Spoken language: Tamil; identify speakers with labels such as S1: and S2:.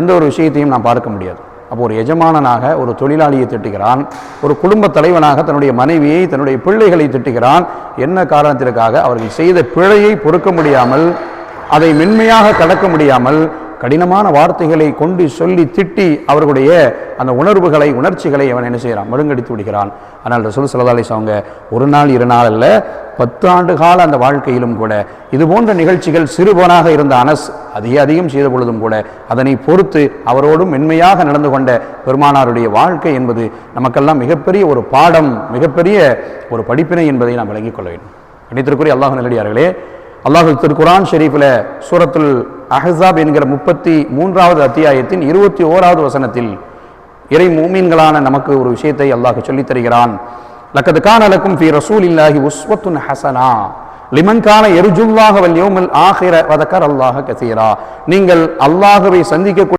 S1: எந்த ஒரு விஷயத்தையும் நாம் பார்க்க முடியாது. அப்போ ஒரு எஜமானனாக ஒரு தொழிலாளியை திட்டுகிறான் ஒரு குடும்ப தலைவனாக தன்னுடைய மனைவியை தன்னுடைய பிள்ளைகளை திட்டுகிறான் என்ன காரணத்திற்காக அவர்கள் செய்த பிழையை பொறுக்க முடியாமல் அதை மென்மையாக கடக்க முடியாமல் கடினமான வார்த்தைகளை கொண்டு சொல்லி திட்டி அவர்களுடைய அந்த உணர்வுகளை உணர்ச்சிகளை அவன் என்ன செய்கிறான்? மழுங்கடித்து விடுகிறான். ஆனால் ரசூல் சிலதாலே அலிஸ் அவங்க ஒரு நாள் இரு நாள் அல்ல பத்து ஆண்டு கால அந்த வாழ்க்கையிலும் கூட இது போன்ற நிகழ்ச்சிகள் சிறுவனாக இருந்த அனஸ் அதிக அதிகம் செய்த பொழுதும் கூட அதனை பொறுத்து அவரோடும் மென்மையாக நடந்து கொண்ட பெருமானாருடைய வாழ்க்கை என்பது நமக்கெல்லாம் மிகப்பெரிய ஒரு பாடம் மிகப்பெரிய ஒரு படிப்பினை என்பதை நாம் விளங்கிக் கொள்ள வேண்டும். கணித்திற்குரிய அல்லாஹ் நல்லடியார்களே அல்லாஹு திருக்குரான் ஷெரீஃபில் சூரத்துல் அஹசாப் என்கிற முப்பத்தி மூன்றாவது அத்தியாயத்தின் இருபத்தி ஓராவது வசனத்தில் இறை மூமீன்களான நமக்கு ஒரு விஷயத்தை அல்லாஹ் சொல்லித் தருகிறான். லக்கது கான லக்கும் ஃபி ரசூலில்லாஹி உஸ்வத்துன் ஹசனா. லிமன்கான எருஜுல்லாக எருஜுல்லாஹ ஆகிற வதக்கர் அல்லாஹ கசீரா. நீங்கள் அல்லாஹவை சந்திக்கக்கூடிய